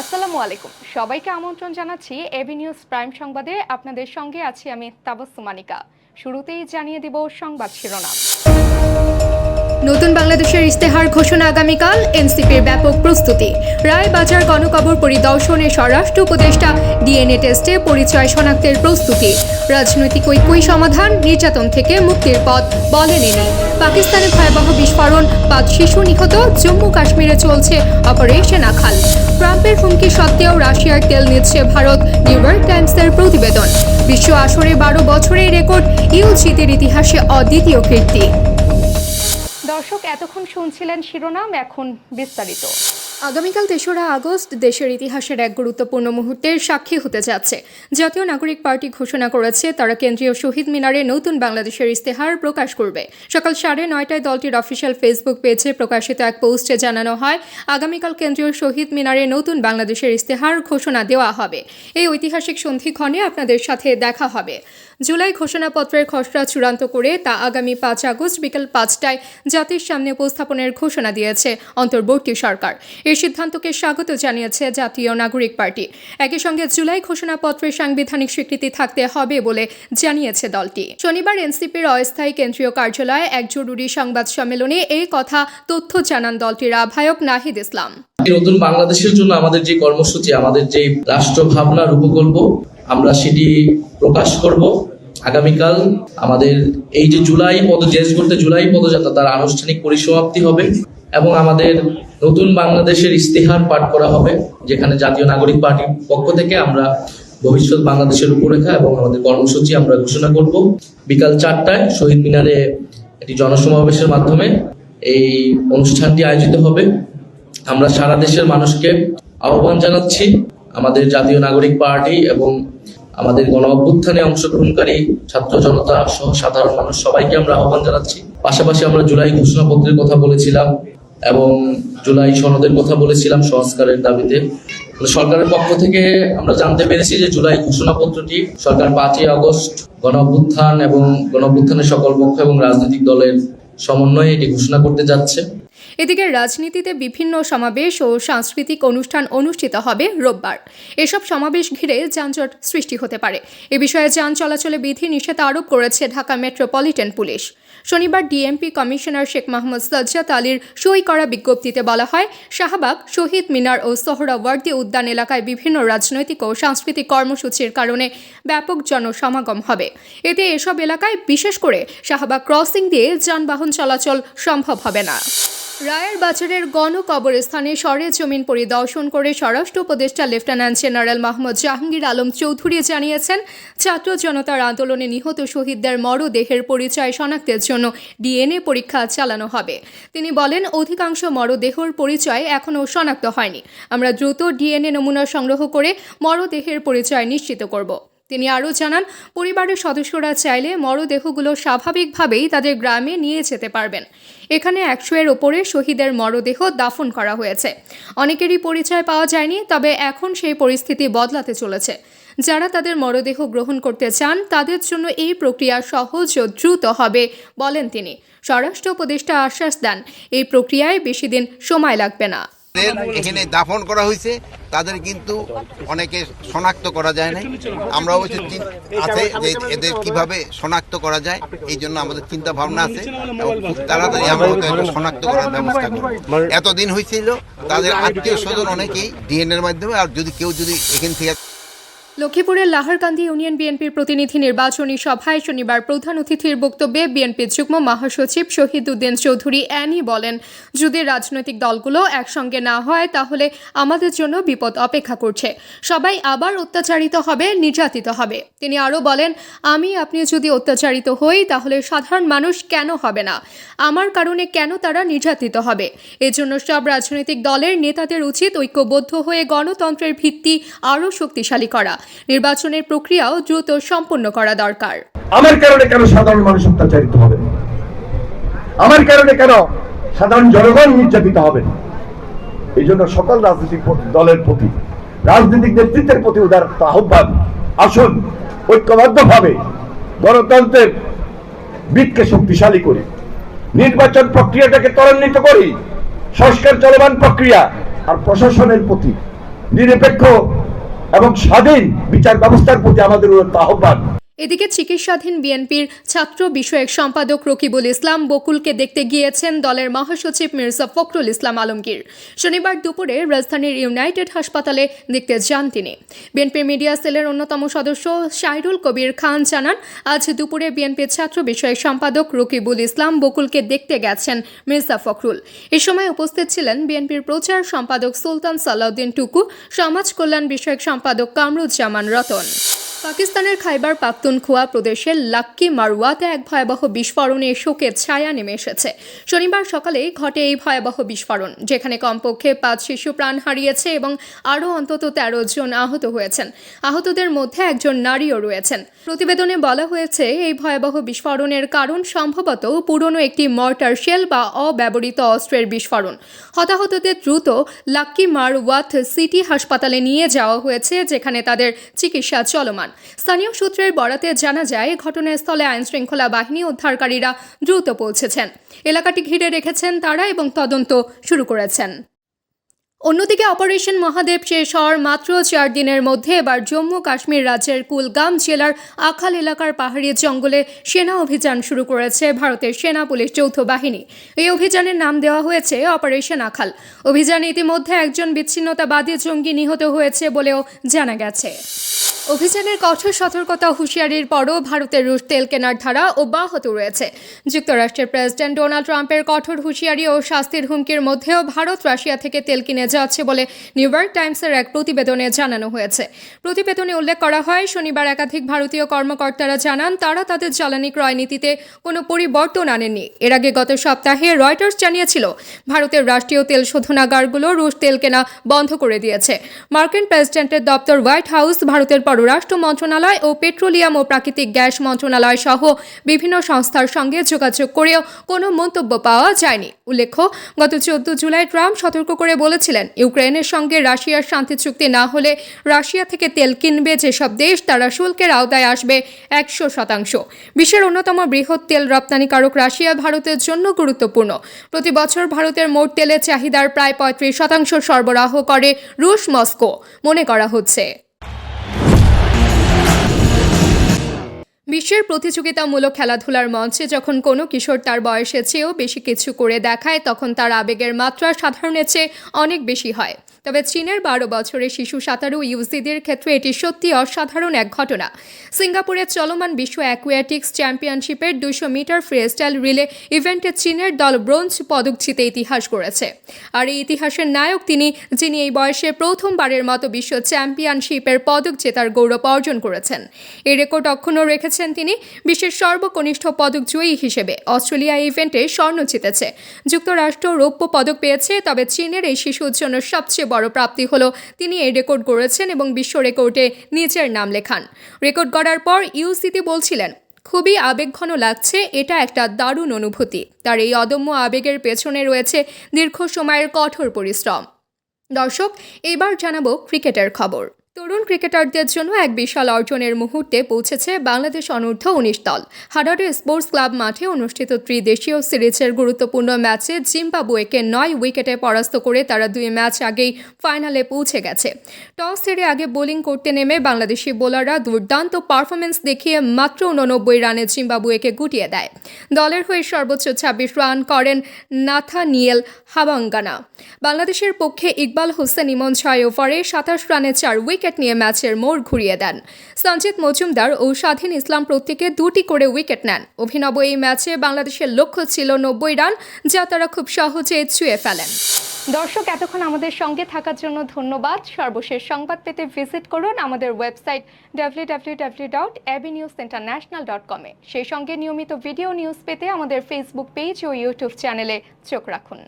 আসসালামু আলাইকুম। সবাইকে আমন্ত্রণ জানাচ্ছি এবি নিউজ প্রাইম সংবাদে। আপনাদের সঙ্গে আছি আমি তাবসুমানিকা শুরুতেই জানিয়ে দিব সংবাদ শিরোনাম। নতুন বাংলাদেশের ইস্তেহার ঘোষণা আগামীকাল, এনসিপির ব্যাপক প্রস্তুতি। রায়বাজার গণকবর পরিদর্শনে স্বরাষ্ট্র উপদেষ্টা ডিএনএ টেস্টে পরিচয় শনাক্তের প্রস্তুতি। রাজনৈতিক ঐক্যই সমাধান, নির্যাতন থেকে মুক্তির পথ বলেন ইনি। পাকিস্তানে ভয়াবহ বিস্ফোরণ পাঁচ শিশু নিহত, জম্মু কাশ্মীরে চলছে অপারেশন আখাল। ট্রাম্পের হুমকি সত্ত্বেও রাশিয়ার তেল নিচ্ছে ভারত, নিউ ইয়র্ক টাইমসের প্রতিবেদন। বিশ্ব আসরে বারো বছরের রেকর্ড ইউজিতের ইতিহাসে অদ্বিতীয় কীর্তি। দর্শক, এতক্ষণ শুনছিলেন শিরোনাম, এখন বিস্তারিত। আগামীকাল তেসরা আগস্ট দেশের ইতিহাসের এক গুরুত্বপূর্ণ মুহূর্তের সাক্ষী হতে যাচ্ছে। জাতীয় নাগরিক পার্টি ঘোষণা করেছে, তারা কেন্দ্রীয় শহীদ মিনারে নতুন বাংলাদেশের ইস্তেহার প্রকাশ করবে। সকাল সাড়ে নয়টায় দলটির অফিসিয়াল ফেসবুক পেজে প্রকাশিত এক পোস্টে জানানো হয়, আগামীকাল কেন্দ্রীয় শহীদ মিনারে নতুন বাংলাদেশের ইস্তেহার ঘোষণা দেওয়া হবে। এই ঐতিহাসিক সন্ধিক্ষণে আপনাদের সাথে দেখা হবে। জুলাই ঘোষণাপত্রের খসড়া চূড়ান্ত করে তা আগামী পাঁচ আগস্ট বিকেল পাঁচটায় জাতির সামনে উপস্থাপনের ঘোষণা দিয়েছে অন্তর্বর্তী সরকার। এই সিদ্ধান্তকে স্বাগত জানিয়েছে জাতীয় নাগরিক পার্টি। একই সঙ্গে জুলাই ঘোষণাপত্রের সাংবিধানিক স্বীকৃতি থাকতে হবে বলে জানিয়েছে দলটি। শনিবার এনসিপির অস্থায়ী কেন্দ্রীয় কার্যালয়ে এক জরুরি সংবাদ সম্মেলনে এই কথা তথ্য জানান দলটির আহ্বায়ক নাহিদ ইসলাম। নতুন বাংলাদেশের জন্য আমাদের যে কর্মসূচি, আমাদের যে রাষ্ট্র ভাবনা রূপকল্প আমরা সেটি প্রকাশ করব। আগামীকাল আমাদের এই যে জুলাই পদ জেস করতে জুলাই পদযাত্রা, তার আনুষ্ঠানিক পরিসমাপ্তি হবে এবং আমাদের নতুন বাংলাদেশের ইস্তেহার পাঠ করা হবে, যেখানে জাতীয় নাগরিক পার্টির পক্ষ থেকে আমরা ভবিষ্যৎ বাংলাদেশের রূপরেখা এবং আমাদের কর্মসূচি আমরা ঘোষণা করব। বিকাল চারটায় শহীদ মিনারে একটি জনসমাবেশের মাধ্যমে এই অনুষ্ঠানটি আয়োজিত হবে। আমরা সারা দেশের মানুষকে আহ্বান জানাচ্ছি, আমাদের জাতীয় নাগরিক পার্টি এবং আমাদের গণ অভ্যুত্থানে অংশগ্রহণকারী ছাত্র জনতা সহ সাধারণ মানুষ সবাইকে আমরা আহ্বান জানাচ্ছি। পাশাপাশি আমরা জুলাই ঘোষণাপত্রের কথা বলেছিলাম এবং জুলাই সনদের কথা বলেছিলাম সংস্কারের দাবিতে। সরকারের পক্ষ থেকে আমরা জানতে পেরেছি যে জুলাই ঘোষণাপত্রটি সরকার পাঁচই আগস্ট গণ অভ্যুত্থান এবং গণ অভ্যুত্থানের সকল পক্ষ এবং রাজনৈতিক দলের সমন্বয়ে এটি ঘোষণা করতে যাচ্ছে। এদিকে রাজনীতিতে বিভিন্ন সমাবেশ ও সাংস্কৃতিক অনুষ্ঠান অনুষ্ঠিত হবে রোববার। এসব সমাবেশ ঘিরে যানজট সৃষ্টি হতে পারে। এ বিষয়ে যান চলাচলে বিধি নিষেধ আরোপ করেছে ঢাকা মেট্রোপলিটন পুলিশ। শনিবার ডিএমপি কমিশনার শেখ মাহমুদ সাজ্জাদ আলীর সই করা বিজ্ঞপ্তিতে বলা হয়, শাহবাগ, শহীদ মিনার ও সোহরাওয়ার্দী উদ্যান এলাকায় বিভিন্ন রাজনৈতিক ও সাংস্কৃতিক কর্মসূচির কারণে ব্যাপক জনসমাগম হবে। এতে এসব এলাকায় বিশেষ করে শাহবাগ ক্রসিং দিয়ে যানবাহন চলাচল সম্ভব হবে না। রায়ের বাজারের গণকবরস্থানে সরে জমিন পরিদর্শন করে স্বরাষ্ট্র উপদেষ্টা লেফটেন্যান্ট জেনারেল মাহমুদ জাহাঙ্গীর আলম চৌধুরী জানিয়েছেন, ছাত্র জনতার আন্দোলনে নিহত শহীদদের মরদেহের পরিচয় শনাক্তের জন্য ডিএনএ পরীক্ষা চালানো হবে। তিনি বলেন, অধিকাংশ মরদেহর পরিচয় এখনও শনাক্ত হয়নি। আমরা দ্রুত ডিএনএ নমুনা সংগ্রহ করে মরদেহের পরিচয় নিশ্চিত করব। তিনি আরও জানান, পরিবারের সদস্যরা চাইলে মরদেহগুলো স্বাভাবিকভাবেই তাদের গ্রামে নিয়ে যেতে পারবেন। এখানে একশো এর ওপরে শহীদের মরদেহ দাফন করা হয়েছে। অনেকেরই পরিচয় পাওয়া যায়নি, তবে এখন সেই পরিস্থিতি বদলাতে চলেছে। যারা তাদের মরদেহ গ্রহণ করতে চান, তাদের জন্য এই প্রক্রিয়া সহজ ও দ্রুত হবে বলেন তিনি। স্বরাষ্ট্র উপদেষ্টা আশ্বাস দেন, এই প্রক্রিয়ায় বেশি দিন সময় লাগবে না। যাদের এখানে দাফন করা হয়েছে তাদের কিন্তু অনেকে শনাক্ত করা যায় না আমরা অবশ্য আছে যে এদের কীভাবে শনাক্ত করা যায় এই জন্য আমাদের চিন্তা ভাবনা আছে। এবং খুব তাড়াতাড়ি আমরা শনাক্ত করার ব্যবস্থা করব। এতদিন হয়েছিল তাদের আত্মীয় স্বজন অনেকেই ডিএনএর মাধ্যমে আর যদি কেউ যদি এখান থেকে লক্ষ্মীপুরের লাহারকান্দি ইউনিয়ন বিএনপির প্রতিনিধি নির্বাচনী সভায় শনিবার প্রধান অতিথির বক্তব্যে বিএনপির যুগ্ম মহাসচিব শহীদ উদ্দিন চৌধুরী অ্যানি বলেন, যদি রাজনৈতিক দলগুলো একসঙ্গে না হয় তাহলে আমাদের জন্য বিপদ অপেক্ষা করছে। সবাই আবার অত্যাচারিত হবে, নির্যাতিত হবে। তিনি আরও বলেন, আমি, আপনি যদি অত্যাচারিত হই তাহলে সাধারণ মানুষ কেন হবে না? আমার কারণে কেন তারা নির্যাতিত হবে? এজন্য সব রাজনৈতিক দলের নেতাদের উচিত ঐক্যবদ্ধ হয়ে গণতন্ত্রের ভিত্তি আরও শক্তিশালী করা। নির্বাচনের প্রক্রিয়াও দ্রুত সম্পন্ন করা দরকার। আমার কারণে কেন সাধারণ মানুষ অত্যাচারিত হবে? আমার কারণে কেন সাধারণ জনগণ নির্যাতিত হবে? এই জন্য সকল রাজনৈতিক দলের প্রতি, রাজনৈতিক নেতৃত্বের প্রতি উদার আহ্বান, আসুন, ঐক্যবদ্ধভাবে গণতন্ত্রের বৃত্তকে শক্তিশালী করি। নির্বাচন প্রক্রিয়াটাকে ত্বরান্বিত করি। সংস্কার চলমান প্রক্রিয়া আর প্রশাসনের প্রতি নিরপেক্ষ এবং স্বাধীন বিচার ব্যবস্থার প্রতি আমাদের আহ্বান। এদিকে চিকিৎসাধীন বিএনপির ছাত্র বিষয়ক সম্পাদক রকিবুল ইসলাম বকুলকে দেখতে গিয়েছেন দলের মহাসচিব মির্জা ফখরুল ইসলাম আলমগীর। শনিবার দুপুরে রাজধানীর ইউনাইটেড হাসপাতালে দেখতে যান তিনি। বিএনপির মিডিয়া সেলের অন্যতম সদস্য শাহরুল কবির খান জানান, আজ দুপুরে বিএনপির ছাত্র বিষয়ক সম্পাদক রকিবুল ইসলাম বকুলকে দেখতে গেছেন মির্জা ফখরুল। এ সময় উপস্থিত ছিলেন বিএনপির প্রচার সম্পাদক সুলতান সালাউদ্দিন টুকু, সমাজ কল্যাণ বিষয়ক সম্পাদক কামরুজ্জামান রতন। পাকিস্তানের খাইবার পাখতুনখোয়া প্রদেশের লাক্কি মারওয়াতে এক ভয়াবহ বিস্ফোরণে শোকের ছায়া নেমে এসেছে। শনিবার সকালে ঘটে এই ভয়াবহ বিস্ফোরণ, যেখানে কমপক্ষে পাঁচ শিশু প্রাণ হারিয়েছে এবং আরও অন্তত তেরো জন আহত হয়েছেন। আহতদের মধ্যে একজন নারীও রয়েছেন। প্রতিবেদনে বলা হয়েছে, এই ভয়াবহ বিস্ফোরণের কারণ সম্ভবত পুরনো একটি মর্টার শেল বা অব্যবহৃত অস্ত্রের বিস্ফোরণ। হতাহতদের দ্রুত লাক্কি মারওয়াত সিটি হাসপাতালে নিয়ে যাওয়া হয়েছে, যেখানে তাদের চিকিৎসা চলমান। স্থানীয় সূত্রের বরাতে জানা যায়, ঘটনাস্থলে আইনশৃঙ্খলা বাহিনী উদ্ধারকারীরা দ্রুত পৌঁছেছেন। এলাকাটি ঘিরে রেখেছেন তারা এবং তদন্ত শুরু করেছেন। অন্যদিকে অপারেশন মহাদেব শেষ হওয়ার মাত্র চার দিনের মধ্যে এবার জম্মু কাশ্মীর রাজ্যের কুলগাম জেলার আখাল এলাকার পাহাড়ি জঙ্গলে সেনা অভিযান শুরু করেছে ভারতের সেনা পুলিশ যৌথ বাহিনী। এই অভিযানের নাম দেওয়া হয়েছে অপারেশন আখাল। অভিযানে ইতিমধ্যে একজন বিচ্ছিন্নতাবাদী জঙ্গি নিহত হয়েছে বলেও জানা গেছে। অভিযানের কঠোর সতর্কতা হুঁশিয়ারির পরও ভারতের রুশ তেল কেনার ধারা অব্যাহত রয়েছে। যুক্তরাষ্ট্রের প্রেসিডেন্ট ডোনাল্ড ট্রাম্পের কঠোর হুঁশিয়ারি ও শাস্তির হুমকির মধ্যেও ভারত রাশিয়া থেকে তেল কিনে যাচ্ছে বলে নিউ ইয়র্ক টাইমসের এক প্রতিবেদনে জানানো হয়েছে। প্রতিবেদনে উল্লেখ করা হয়, শনিবার একাধিক ভারতীয় কর্মকর্তারা জানান, তারা তাদের জ্বালানি ক্রয় নীতিতে কোনো পরিবর্তন আনেননি। এর আগে গত সপ্তাহে রয়টার্স জানিয়েছিল, ভারতের রাষ্ট্রীয় তেল শোধনাগারগুলো রুশ তেল কেনা বন্ধ করে দিয়েছে। মার্কিন প্রেসিডেন্টের দপ্তর হোয়াইট হাউস ভারতের পররাষ্ট্র মন্ত্রণালয় ও পেট্রোলিয়াম ও প্রাকৃতিক গ্যাস মন্ত্রণালয় সহ বিভিন্ন সংস্থার সঙ্গে যোগাযোগ করেও কোনো মন্তব্য পাওয়া যায়নি। উল্লেখ্য, গত চোদ্দ জুলাই ট্রাম্প সতর্ক করে বলেছিলেন, ইউক্রেনের সঙ্গে রাশিয়ার শান্তি চুক্তি না হলে রাশিয়া থেকে তেল কিনবে যেসব দেশ, তারা শুল্কের আওতায় আসবে একশো শতাংশ। বিশ্বের অন্যতম বৃহৎ তেল রপ্তানিকারক রাশিয়া ভারতের জন্য গুরুত্বপূর্ণ। প্রতি বছর ভারতের মোট তেলের চাহিদার প্রায় পঁয়ত্রিশ শতাংশ সরবরাহ করে রুশ, মস্কো। মনে করা হচ্ছে। বিশ্বের প্রতিযোগিতামূলক খেলাধুলার মঞ্চে যখন কোনো কিশোর তার বয়সের চেয়েও বেশি কিছু করে দেখায়, তখন তার আবেগের মাত্রা সাধারণের চেয়ে অনেক বেশি হয়। তবে চীনের বারো বছরের শিশু সাঁতারু ইউজিদের ক্ষেত্রে এটি সত্যি অসাধারণ এক ঘটনা। সিঙ্গাপুরের চলমান বিশ্ব অ্যাকুয়াটিক্স চ্যাম্পিয়নশিপের দুশো মিটার ফ্রিস্টাইল রিলে ইভেন্টে চীনের দল ব্রোঞ্জ পদক জিতে ইতিহাস গড়েছে। আর এই ইতিহাসের নায়ক তিনি, যিনি এই বয়সে প্রথমবারের মতো বিশ্ব চ্যাম্পিয়নশিপের পদক জেতার গৌরব অর্জন করেছেন। এই রেকর্ড অক্ষুণ্ণ রেখেছেন তিনি বিশ্বের সর্বকনিষ্ঠ পদক জয়ী হিসেবে। অস্ট্রেলিয়া ইভেন্টে স্বর্ণ জিতেছে। যুক্তরাষ্ট্র রৌপ্য পদক পেয়েছে, তবে চীনের এই শিশুর জন্য সবচেয়ে বড় প্রাপ্তি হলো তিনি এই রেকর্ড গড়েছেন এবং বিশ্ব রেকর্ডে নিজের নাম লেখান। রেকর্ড গড়ার পর ইউসিতে বলছিলেন, খুবই আবেগঘন লাগছে, এটা একটা দারুণ অনুভূতি। তার এই অদম্য আবেগের পেছনে রয়েছে দীর্ঘ সময়ের কঠোর পরিশ্রম। দর্শক এবার জানাব ক্রিকেটের খবর। তরুণ ক্রিকেটারদের জন্য এক বিশাল অর্জনের মুহূর্তে পৌঁছেছে বাংলাদেশ অনূর্ধ্ব উনিশ দল। হাডারে স্পোর্টস ক্লাব মাঠে অনুষ্ঠিত ত্রিদেশীয় সিরিজের গুরুত্বপূর্ণ ম্যাচে জিম্বাবুয়েকে নয় উইকেটে পরাস্ত করে তারা দুই ম্যাচ আগেই ফাইনালে পৌঁছে গেছে। টস হেরে আগে বোলিং করতে নেমে বাংলাদেশি বোলাররা দুর্দান্ত পারফরমেন্স দেখিয়ে মাত্র উননব্বই রানে জিম্বাবুয়েকে গুটিয়ে দেয়। দলের হয়ে সর্বোচ্চ ছাব্বিশ রান করেন নাথানিয়েল হাবাঙ্গানা বাংলাদেশের পক্ষে ইকবাল হোসেন ইমন ছয় ওভারে সাতাশ রানে চার উইকেট নিয়ে ম্যাচের মোড় ঘুরিয়ে দেন। সঞ্জিত মজুমদার ও স্বাধীন ইসলাম প্রত্যেকে দুটি করে উইকেট নেন। অভিনব এই ম্যাচে বাংলাদেশের লক্ষ্য ছিল নব্বই রান, যা তারা খুব সহজে ছুঁয়ে ফেলেন। দর্শক, এতক্ষণ আমাদের সঙ্গে থাকার জন্য ধন্যবাদ। সর্বশেষ সংবাদ পেতে ভিজিট করুন আমাদের website W dot news international dot সেই সঙ্গে নিয়মিত ভিডিও নিউজ পেতে আমাদের ফেসবুক পেজ ও ইউটিউব চ্যানেলে চোখ রাখুন।